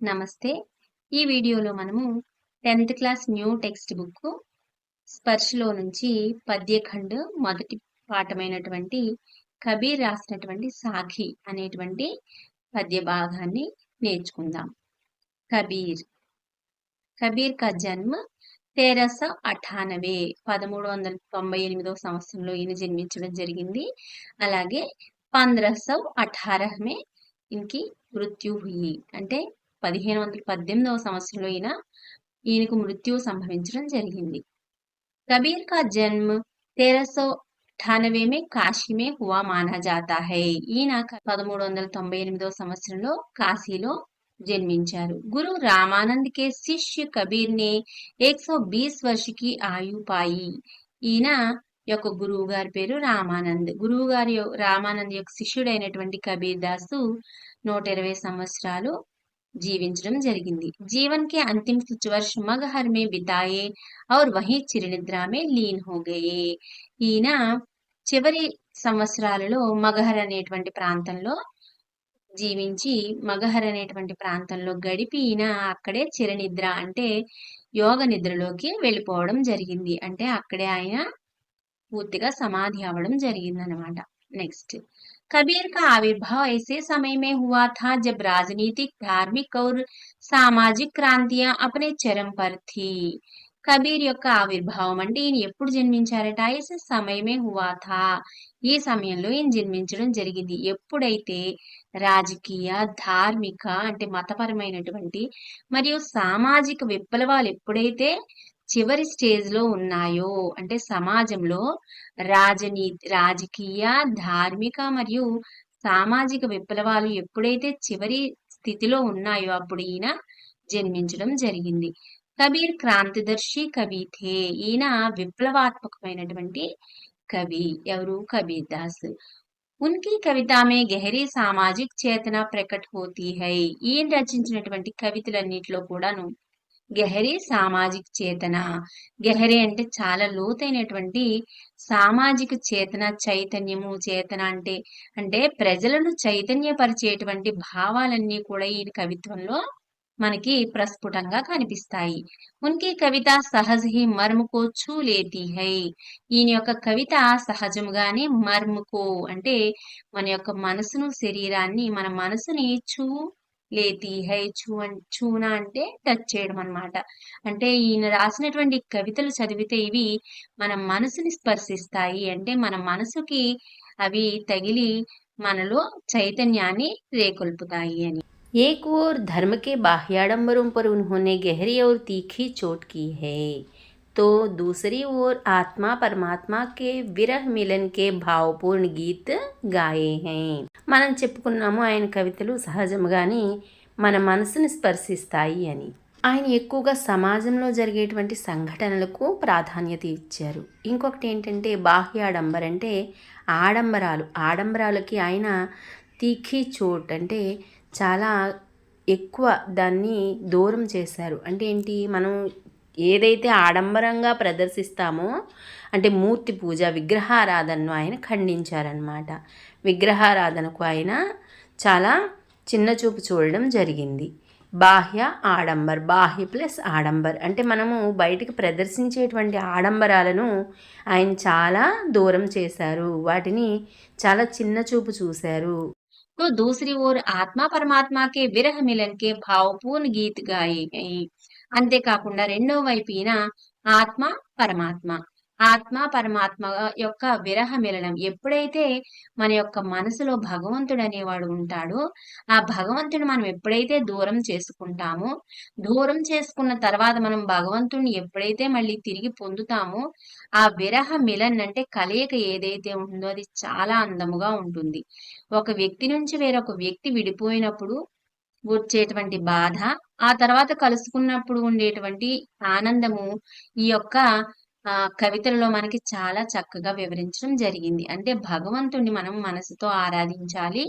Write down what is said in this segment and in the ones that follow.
నమస్తే. ఈ వీడియోలో మనము tenth class new text book స్పర్శలో నుంచి పద్యఖండ్ మొదటి పాఠమైనటువంటి కబీర్ రాసినటువంటి సాఖి అనేటువంటి పద్య భాగాన్ని నేర్చుకుందాం. కబీర్. కబీర్ కా జన్మ తేరా అఠానవే. పదమూడు వందల తొంభై ఎనిమిదవ సంవత్సరంలో ఈయన జన్మించడం జరిగింది. అలాగే పంద్రహ అఠారహమే ఇంకి మృత్యు అంటే పదిహేను వందల పద్దెనిమిదవ సంవత్సరంలో ఈయన ఈయనకు మృత్యువు సంభవించడం జరిగింది. కబీర్ కా జన్మ తెరసో ఠానవేమే కాశీమే హువా మానా జాతా హై. ఈయన పదమూడు వందల తొంభై ఎనిమిదో సంవత్సరంలో కాశీలో జన్మించారు. గురు రామానంద్ కే శిష్య కబీర్ నే ఏక్ సో బీస్ వర్షకి ఆయు పాయి. ఈయన యొక్క గురువు గారి పేరు రామానంద్. గురువు గారి రామానంద్ యొక్క శిష్యుడైనటువంటి కబీర్ దాసు నూట ఇరవై సంవత్సరాలు జీవించడం జరిగింది జీవన్ के अंतिम कुछ वर्ष मगहर में बिताए और वहीं చిరునిద్ర में లీన్ हो गए ఈయన చివరి సంవత్సరాలలో మగహర్ అనేటువంటి ప్రాంతంలో జీవించి మగహర్ అనేటువంటి ప్రాంతంలో గడిపి ఈయన అక్కడే చిరనిద్ర అంటే యోగ నిద్రలోకి వెళ్ళిపోవడం జరిగింది అంటే అక్కడే ఆయన పూర్తిగా సమాధి అవ్వడం జరిగిందనమాట నెక్స్ట్ कबीर का आविर्भाव ऐसे समय में हुआ था जब राजनीतिक धार्मिक और సామాజిక క్రాంతియా अपने చరం पर थी కబీర్ యొక్క ఆవిర్భావం అంటే ఈయన ఎప్పుడు జన్మించారట ఐసే సమయమే హువా థా ఈ సమయంలో ఈయన జన్మించడం జరిగింది ఎప్పుడైతే రాజకీయ ధార్మిక అంటే మతపరమైనటువంటి మరియు సామాజిక విప్లవాలు ఎప్పుడైతే చివరి స్టేజ్లో ఉన్నాయో అంటే సమాజంలో రాజనీతి రాజకీయ ధార్మిక మరియు సామాజిక విప్లవాలు ఎప్పుడైతే చివరి స్థితిలో ఉన్నాయో అప్పుడు ఈయన జన్మించడం జరిగింది. కబీర్ క్రాంతిదర్శి కవి థే. ఈయన విప్లవాత్మకమైనటువంటి కవి. ఎవరు? కబీర్ దాస్. ఉన్కి కవిత మే గహరీ సామాజిక చేతన ప్రకట్ హోతీ హై. ఈయన రచించినటువంటి కవితలన్నిటిలో కూడాను గెహరీ సామాజిక చేతన. గెహరీ అంటే చాలా లోతైనటువంటి సామాజిక చేతన చైతన్యము చేతన అంటే అంటే ప్రజలను చైతన్యపరిచేటువంటి భావాలన్నీ కూడా ఈ కవిత్వంలో మనకి ప్రస్ఫుటంగా కనిపిస్తాయి. ఉనికి కవిత సహజ హి మర్ముకో చూలేతి హై. ఈయన యొక్క కవిత సహజముగానే మర్ముకో అంటే మన యొక్క మనసును శరీరాన్ని మన మనసుని చూ లేతి హై చూ అన్- చూనా అంటే టచ్ చేయడం అన్నమాట అంటే ఈయన రాసినటువంటి కవితలు చదివితే ఇవి మన మనసుని స్పర్శిస్తాయి అంటే మన మనసుకి అవి తగిలి మనలో చైతన్యాన్ని రేకొల్పుతాయి అని एक ओर धर्म के बाह्याडंबरों पर उन्होंने गहरी और तीखी चोट की है तो दूसरी ओर आत्मा परमात्मा के विरह मिलन के భావపూర్ణ గీత్ గాయే హై మనం చెప్పుకున్నాము ఆయన కవితలు సహజంగానే మన మనసుని స్పర్శిస్తాయి అని ఆయన ఎక్కువగా సమాజంలో జరిగేటువంటి సంఘటనలకు ప్రాధాన్యత ఇచ్చారు ఇంకొకటి ఏంటంటే బాహ్య ఆడంబర అంటే ఆడంబరాలు ఆడంబరాలకి ఆయన తీఖీ చోట్ అంటే చాలా ఎక్కువ దాన్ని దూరం చేశారు అంటే ఏంటి మనం ఏదైతే ఆడంబరంగా ప్రదర్శిస్తామో అంటే మూర్తి పూజ విగ్రహారాధనను ఆయన ఖండించారనమాట విగ్రహారాధనకు ఆయన చాలా చిన్న చూపు చూడడం జరిగింది బాహ్య ఆడంబర్ బాహ్య ప్లస్ ఆడంబర్ అంటే మనము బయటికి ప్రదర్శించేటువంటి ఆడంబరాలను ఆయన చాలా దూరం చేశారు వాటిని చాలా చిన్న చూపు చూశారు तो दूसरी ओर आत्मा परमात्मा के విరహ మిలన్ కే భావపూర్ణ గీత్ గాయి అంతేకాకుండా రెండో వైపు ఆత్మ పరమాత్మ. ఆత్మ పరమాత్మ యొక్క విరహ మిలనం. ఎప్పుడైతే మన యొక్క మనసులో భగవంతుడు అనేవాడు ఉంటాడో ఆ భగవంతుని మనం ఎప్పుడైతే దూరం చేసుకుంటామో దూరం చేసుకున్న తర్వాత మనం భగవంతుడిని ఎప్పుడైతే మళ్ళీ తిరిగి పొందుతామో ఆ విరహ మిలన్ అంటే కలయిక ఏదైతే ఉందో అది చాలా అందముగా ఉంటుంది. ఒక వ్యక్తి నుంచి వేరొక వ్యక్తి విడిపోయినప్పుడు వచ్చేటువంటి బాధ ఆ తర్వాత కలుసుకున్నప్పుడు ఉండేటువంటి ఆనందము ఈ యొక్క ఆ కవితలలో మనకి చాలా చక్కగా వివరించడం జరిగింది. అంటే భగవంతుణ్ణి మనం మనసుతో ఆరాధించాలి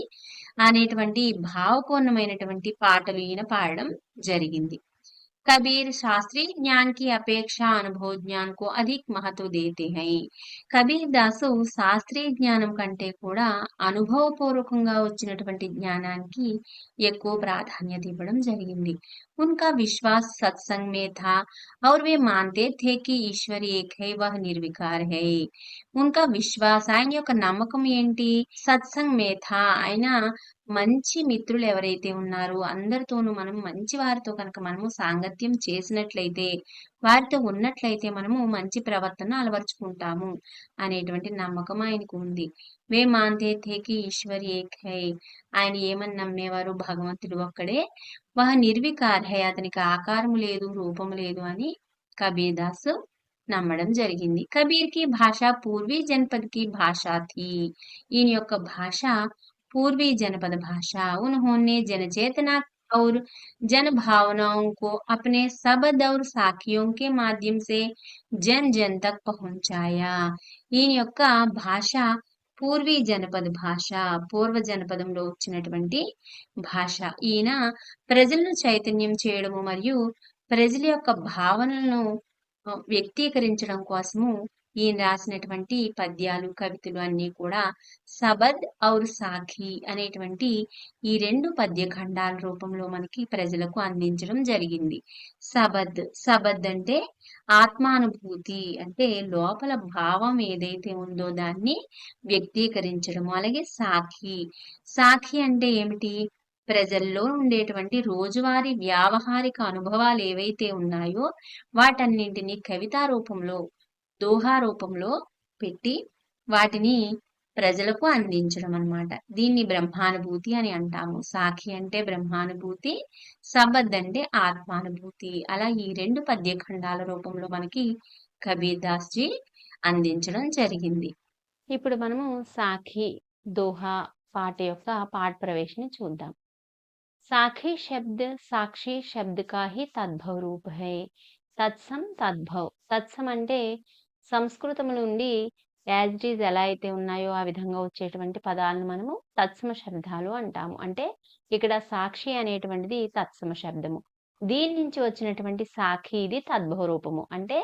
అనేటువంటి భావపూర్ణమైనటువంటి పాటలు ఈయన పాడడం జరిగింది. कबीर शास्त्रीय ज्ञान की अपेक्षा अनुभव ज्ञान को अधिक महत्व देते हैं కబీర్ దాసు శాస్త్రీయ జ్ఞానం కంటే కూడా అనుభవపూర్వకంగా వచ్చినటువంటి జ్ఞానానికి ఎక్కువ ప్రాధాన్యత ఇవ్వడం జరిగింది उनका विश्वास सत्संग में था और वे मानते थे कि ईश्वर एक है वह निर्विकार है उनका విశ్వాస ఆయన యొక్క నమ్మకం ఏంటి సత్సంగ్ మేథా ఆయన మంచి మిత్రులు ఎవరైతే ఉన్నారో అందరితోనూ మనం మంచి వారితో కనుక మనము సాంగత్యం చేసినట్లయితే వారితో ఉన్నట్లయితే మనము మంచి ప్రవర్తన అలవరుచుకుంటాము అనేటువంటి నమ్మకం ఆయనకు ఉంది. వే మాందే థేకి ఈశ్వర్ ఏక్. హై ఆయన ఏమని నమ్మేవారు? భగవంతుడు ఒక్కడే. వహ నిర్వికార్ హై అతనికి ఆకారం లేదు రూపం లేదు అని కబీర్దాస్ నమ్మడం జరిగింది. కబీర్కి భాష పూర్వీ జనపదకి భాష ఈయన యొక్క భాష పూర్వీ జనపద భాష. ఉన్హోనే జనచేతన और जन भावनाओं को अपने शब्द और साखियों के माध्यम से जन जन तक पहुंचाया ఈయన యొక్క భాష పూర్వీ జనపద భాష పూర్వ జనపదంలో వచ్చినటువంటి భాష ఈయన ప్రజలను చైతన్యం చేయడము మరియు ప్రజల యొక్క భావనలను ఆ, వ్యక్తీకరించడం కోసము ఈయన రాసినటువంటి పద్యాలు కవితలు అన్నీ కూడా సబద్ ఔర్ సాఖి అనేటువంటి ఈ రెండు పద్య ఖండాల రూపంలో మనకి ప్రజలకు అందించడం జరిగింది. సబద్ సబద్ అంటే ఆత్మానుభూతి అంటే లోపల భావం ఏదైతే ఉందో దాన్ని వ్యక్తీకరించడము. అలాగే సాఖి సాఖి అంటే ఏమిటి? ప్రజల్లో ఉండేటువంటి రోజువారీ వ్యావహారిక అనుభవాలు ఏవైతే ఉన్నాయో వాటన్నింటినీ కవితా రూపంలో దోహా రూపంలో పెట్టి వాటిని ప్రజలకు అందించడం అనమాట దీన్ని బ్రహ్మానుభూతి అని అంటాము. సాఖి అంటే బ్రహ్మానుభూతి సబద్ అంటే ఆత్మానుభూతి. అలా ఈ రెండు పద్యఖండాల రూపంలో మనకి కబీర్ దాస్ జీ అందించడం జరిగింది. ఇప్పుడు మనము సాఖి దోహా పాట యొక్క పాట ప్రవేశని చూద్దాం. సాఖి శబ్ద సాక్షి శబ్ద కాహి తద్భవ तद्भव रूप తద్భవ్ तत्सम అంటే సంస్కృతం నుండి యాజ్ ఈజ్ ఎలా అయితే ఉన్నాయో ఆ విధంగా వచ్చేటువంటి పదాలను మనము తత్సమ శబ్దాలు అంటాము. అంటే ఇక్కడ సాక్షి అనేటువంటిది తత్సమ శబ్దము. దీని నుంచి వచ్చినటువంటి సాఖి ఇది తద్భవ రూపము అంటే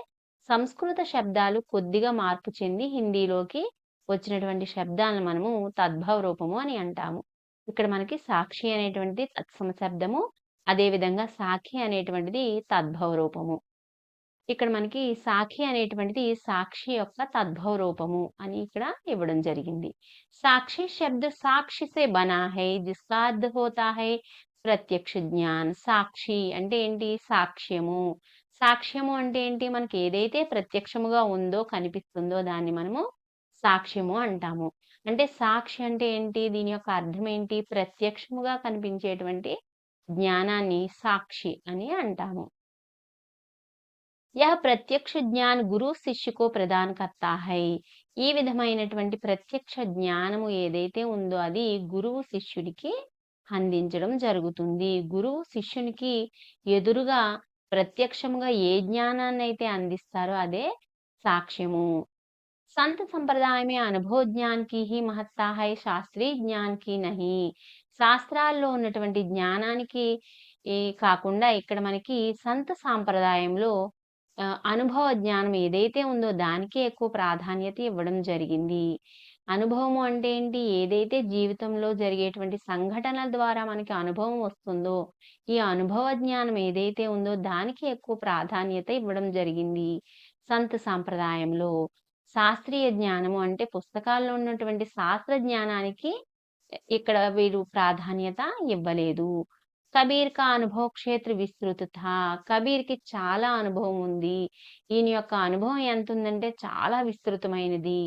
సంస్కృత శబ్దాలు కొద్దిగా మార్పు చెంది హిందీలోకి వచ్చినటువంటి శబ్దాలను మనము తద్భవ రూపము అని అంటాము. ఇక్కడ మనకి సాక్షి అనేటువంటిది తత్సమ శబ్దము అదేవిధంగా సాఖి అనేటువంటిది తద్భవ రూపము ఇక్కడ మనకి సాఖి అనేటువంటిది సాక్షి యొక్క తద్భవ రూపము అని ఇక్కడ ఇవ్వడం జరిగింది. సాక్షి శబ్ద సాక్షి సే బనా హై జిస్కా అర్థ హోతా హై ప్రత్యక్ష జ్ఞాన్. సాక్షి అంటే ఏంటి? సాక్ష్యము. సాక్ష్యము అంటే ఏంటి? మనకి ఏదైతే ప్రత్యక్షముగా ఉందో కనిపిస్తుందో దాన్ని మనము సాక్ష్యము అంటాము. అంటే సాక్షి అంటే ఏంటి? దీని యొక్క అర్థం ఏంటి? ప్రత్యక్షముగా కనిపించేటువంటి జ్ఞానాన్ని సాక్షి అని అంటాము. యహ ప్రత్యక్ష జ్ఞాన్ గురు శిష్యుకో ప్రదాన్ కర్తా హై ఈ విధమైనటువంటి ప్రత్యక్ష జ్ఞానము ఏదైతే ఉందో అది గురువు శిష్యుడికి అందించడం జరుగుతుంది గురువు శిష్యునికి ఎదురుగా ప్రత్యక్షముగా ఏ జ్ఞానాన్ని అయితే అందిస్తారో అదే సాక్ష్యము संत संप्रदाय में అనుభవ జ్ఞాన్ కి హి మహత్తా హై శాస్త్రీయ జ్ఞాన్ కి నహి శాస్త్రాల్లో ఉన్నటువంటి జ్ఞానానికి ఈ కాకుండా ఇక్కడ మనకి సంత సాంప్రదాయంలో ఆ, అనుభవ జ్ఞానం ఏదైతే ఉందో దానికే ఎక్కువ ప్రాధాన్యత ఇవ్వడం జరిగింది. అనుభవము అంటే ఏంటి? ఏదైతే జీవితంలో జరిగేటువంటి సంఘటనల ద్వారా మనకి అనుభవం వస్తుందో ఈ అనుభవ జ్ఞానం ఏదైతే ఉందో దానికి ఎక్కువ ప్రాధాన్యత ఇవ్వడం జరిగింది. సంత సాంప్రదాయంలో శాస్త్రీయ జ్ఞానము అంటే పుస్తకాల్లో ఉన్నటువంటి శాస్త్ర జ్ఞానానికి ఇక్కడ వీరు ప్రాధాన్యత ఇవ్వలేదు. కబీర్ కా అనుభవ క్షేత్ర విస్తృత కబీర్కి కబీర్కి చాలా అనుభవం ఉంది. ఈయన యొక్క అనుభవం ఎంత ఉందంటే చాలా విస్తృతమైనది.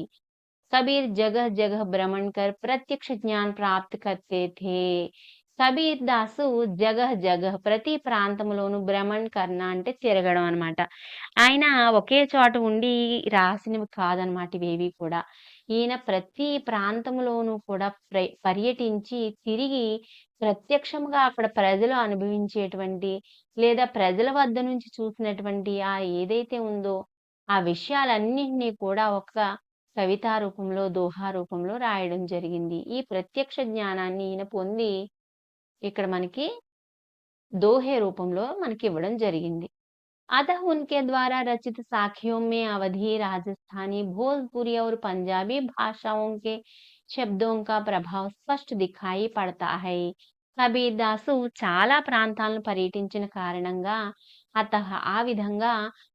కబీర్ జగ జగ భ్రమణ్ కర్ ప్రత్యక్ష జ్ఞాన్ ప్రాప్త కర్తే థే కబీర్ దాసు జగ జగ ప్రతి ప్రాంతంలోను భ్రమణ్ కర్ణ అంటే తిరగడం అన్నమాట. ఆయన ఒకే చోట ఉండి రాసినవి కాదనమాట ఇవేవి కూడా. ఈయన ప్రతి ప్రాంతంలోనూ కూడా ప్ర పర్యటించి తిరిగి ప్రత్యక్షంగా అక్కడ ప్రజలు అనుభవించేటువంటి లేదా ప్రజల వద్ద నుంచి చూసినటువంటి ఆ ఏదైతే ఉందో ఆ విషయాలన్నింటినీ కూడా ఒక కవితా రూపంలో దోహా రూపంలో రాయడం జరిగింది ఈ ప్రత్యక్ష జ్ఞానాన్ని ఈయన పొంది ఇక్కడ మనకి దోహే రూపంలో మనకి ఇవ్వడం జరిగింది. अतः उनके द्वारा रचित साखियों में अवधी, राजस्थानी, भोजपुरी और पंजाबी भाषाओं के శబ్దం का ప్రభావం స్పష్ట దిఖాయి పడతా హై కబీర్ దాసు చాలా ప్రాంతాలను పర్యటించిన కారణంగా అత ఆ విధంగా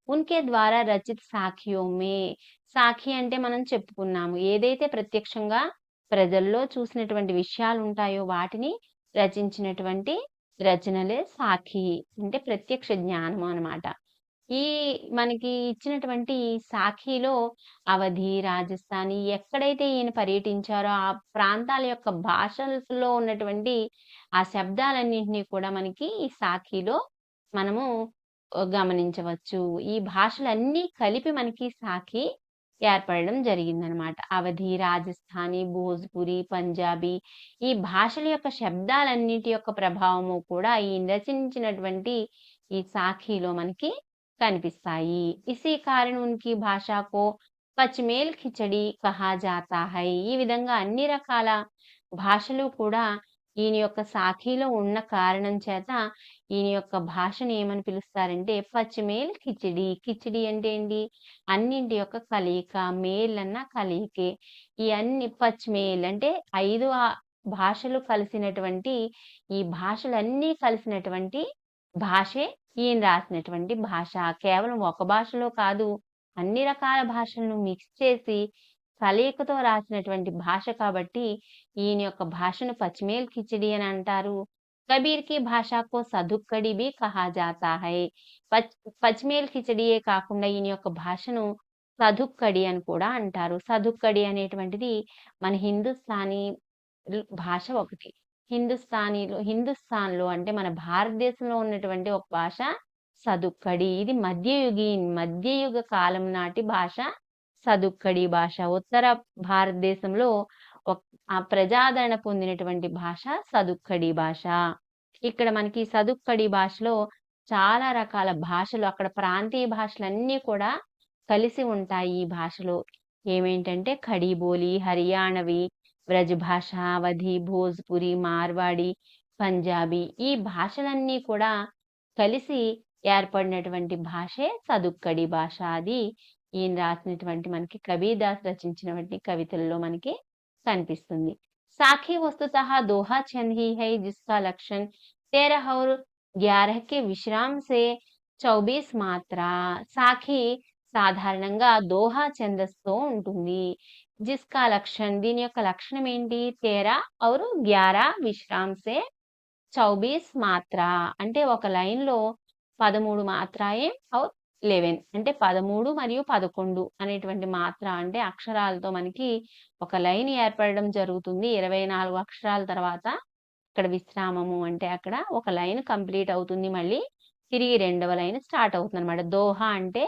ఉన్కే ద్వారా రచిత సాఖియోమే సాఖి అంటే మనం చెప్పుకున్నాము ఏదైతే ప్రత్యక్షంగా ప్రజల్లో చూసినటువంటి విషయాలు ఉంటాయో వాటిని రచించినటువంటి రచనలే సాఖి అంటే ప్రత్యక్ష జ్ఞానం అన్నమాట ఈ మనకి ఇచ్చినటువంటి సాఖిలో అవధి రాజస్థానీ ఎక్కడైతే ఈయన పర్యటించారో ఆ ప్రాంతాల యొక్క భాషలో ఉన్నటువంటి ఆ శబ్దాలన్నింటినీ కూడా మనకి ఈ సాఖిలో మనము గమనించవచ్చు. ఈ భాషలన్నీ కలిపి మనకి సాఖి ఏర్పడడం జరిగిందనమాట. అవధి రాజస్థానీ భోజ్పురి పంజాబీ ఈ భాషల యొక్క శబ్దాలన్నిటి యొక్క ప్రభావము కూడా ఈ రచించినటువంటి ఈ సాఖిలో మనకి కనిపిస్తాయి. ఇసి కారణంకి భాషకు పచ్మేల్ ఖిచడి కహా జాతా హై. ఈ విధంగా అన్ని రకాల భాషలు కూడా ఈయన యొక్క సాఖీలో ఉన్న కారణం చేత ఈయన యొక్క భాషను ఏమని పిలుస్తారంటే పచ్చిమేల్ కిచిడి. కిచిడి అంటే ఏంటి? అన్నింటి యొక్క కలయిక మేల్ అన్న కలయికే. ఈ అన్ని పచ్చిమేల్ అంటే ఐదు ఆ- భాషలు కలిసినటువంటి ఈ భాషలన్నీ కలిసినటువంటి భాషే ఈయన రాసినటువంటి భాష. కేవలం ఒక భాషలో కాదు అన్ని రకాల భాషలను మిక్స్ చేసి కలయికతో రాసినటువంటి భాష కాబట్టి ఈయన యొక్క భాషను పచ్చిమేల్ కిచిడి అని అంటారు. కబీర్కి భాషకు సదుక్కడి బి కహా జాతా హై. పచ్ పచ్చిమేల్ కిచడియే కాకుండా ఈయన యొక్క భాషను సదుక్కడి అని కూడా అంటారు. సదుక్కడి అనేటువంటిది మన హిందుస్థానీ భాష ఒకటి. హిందుస్థానీలో హిందుస్థాన్లో అంటే మన భారతదేశంలో ఉన్నటువంటి ఒక భాష సదుక్కడి. ఇది మధ్యయుగి మధ్యయుగ కాలం నాటి భాష సదుక్కడి భాష. ఉత్తర భారతదేశంలో ఒక- ఆ ప్రజాదరణ పొందినటువంటి భాష సదుక్కడి భాష. ఇక్కడ మనకి సదుక్కడి భాషలో చాలా రకాల భాషలు అక్కడ ప్రాంతీయ భాషలన్నీ కూడా కలిసి ఉంటాయి ఈ భాషలో. ఏమేంటంటే ఖడీబోలి హరియాణవి హర్యానవి బ్రజ్ భాష అవధి భోజ్పురి మార్వాడి పంజాబీ ఈ భాషలన్నీ కూడా కలిసి ఏర్పడినటువంటి భాషే సదుక్కడి భాష అది ఈయన రాసినటువంటి మనకి కబీర్దాస్ రచించినటువంటి కవితల్లో మనకి కనిపిస్తుంది సాఖी वस्तुतः दोहा छंद ही है जिसका लक्षण तेरह और ग्यारह के विश्राम से చౌబీస్ మాత్ర సాఖి సాధారణంగా దోహా ఛందస్తో ఉంటుంది జిస్కా లక్షణ్ దీని యొక్క లక్షణం ఏంటి? తేరా ఔర్ గ్యారా విశ్రాంసే చౌబీస్ మాత్ర. అంటే ఒక లైన్లో పదమూడు మాత్రాయే ఔర్ లెవెన్. అంటే పదమూడు మరియు పదకొండు అనేటువంటి మాత్ర అంటే అక్షరాలతో మనకి ఒక లైన్ ఏర్పడడం జరుగుతుంది. ఇరవై నాలుగు అక్షరాల తర్వాత ఇక్కడ విశ్రామము అంటే అక్కడ ఒక లైన్ కంప్లీట్ అవుతుంది. మళ్ళీ తిరిగి రెండవ లైన్ స్టార్ట్ అవుతుంది అనమాట దోహ అంటే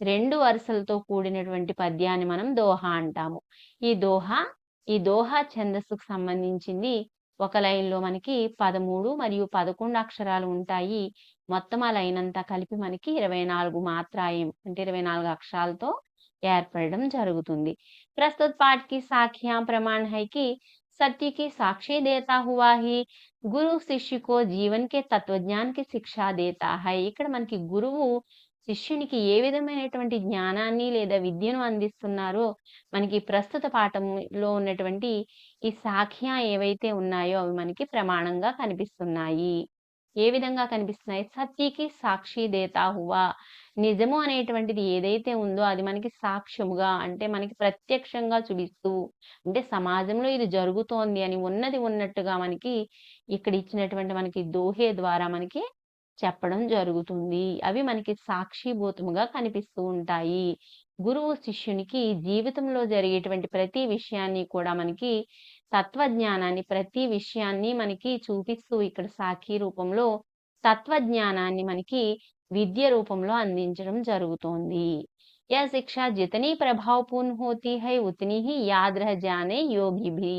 రెండు వరుసలతో కూడినటువంటి పద్యాన్ని మనం దోహా అంటాము ఈ దోహా ఈ దోహా ఛందస్సుకు సంబంధించింది ఒక లైన్ లో మనకి పదమూడు మరియు పదకొండు అక్షరాలు ఉంటాయి మొత్తం ఆ లైన్ అంతా కలిపి మనకి ఇరవై నాలుగు మాత్రాయం అంటే ఇరవై నాలుగు అక్షరాలతో ఏర్పడడం జరుగుతుంది प्रस्तुत पाठ की साखियां प्रमाण है कि सत्य की साक्षी देता हुआ ही గురు శిష్యుకో జీవన్ కే తత్వజ్ఞాన్ కి శిక్ష దేతా హై ఇక్కడ మనకి గురువు శిష్యునికి ఏ విధమైనటువంటి జ్ఞానాన్ని లేదా విద్యను అందిస్తున్నారో మనకి ప్రస్తుత పాఠంలో ఉన్నటువంటి ఈ సాఖ్య ఏవైతే ఉన్నాయో అవి మనకి ప్రమాణంగా కనిపిస్తున్నాయి. ఏ విధంగా కనిపిస్తున్నాయి? సత్యకి సాక్షి దేతా హువా. నిజము అనేటువంటిది ఏదైతే ఉందో అది మనకి సాక్ష్యముగా అంటే మనకి ప్రత్యక్షంగా చూపిస్తూ అంటే సమాజంలో ఇది జరుగుతోంది అని ఉన్నది ఉన్నట్టుగా మనకి ఇక్కడ ఇచ్చినటువంటి మనకి దోహే ద్వారా మనకి చెప్పడం జరుగుతుంది అవి మనకి సాక్షిభూతముగా కనిపిస్తూ ఉంటాయి గురువు శిష్యునికి జీవితంలో జరిగేటువంటి ప్రతి విషయాన్ని కూడా మనకి తత్వజ్ఞానాన్ని ప్రతి విషయాన్ని మనకి చూపిస్తూ ఇక్కడ సాక్షి రూపంలో తత్వజ్ఞానాన్ని మనకి విద్య రూపంలో అందించడం జరుగుతోంది यह शिक्षा जितनी प्रभावपूर्ण होती है उतनी ही याद रह जाने योगी भी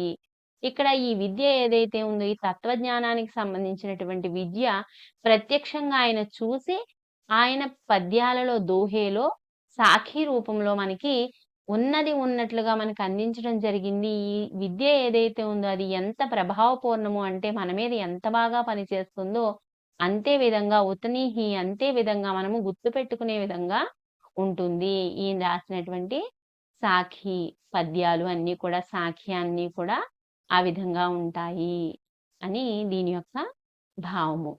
ఇక్కడ ఈ విద్య ఏదైతే ఉందో ఈ తత్వజ్ఞానానికి సంబంధించినటువంటి విద్య ప్రత్యక్షంగా ఆయన చూసి ఆయన పద్యాలలో దోహేలో సాఖీ రూపంలో మనకి ఉన్నది ఉన్నట్లుగా మనకు అందించడం జరిగింది ఈ విద్య ఏదైతే ఉందో అది ఎంత ప్రభావపూర్ణము అంటే మన మీద ఎంత బాగా పనిచేస్తుందో అంతే విధంగా ఉతనీహి అంతే విధంగా మనము గుర్తు పెట్టుకునే విధంగా ఉంటుంది. ఈయన రాసినటువంటి సాఖి పద్యాలు అన్నీ కూడా సాఖి అన్నీ కూడా ఆ విధంగా ఉంటాయి అని దీని యొక్క భావము.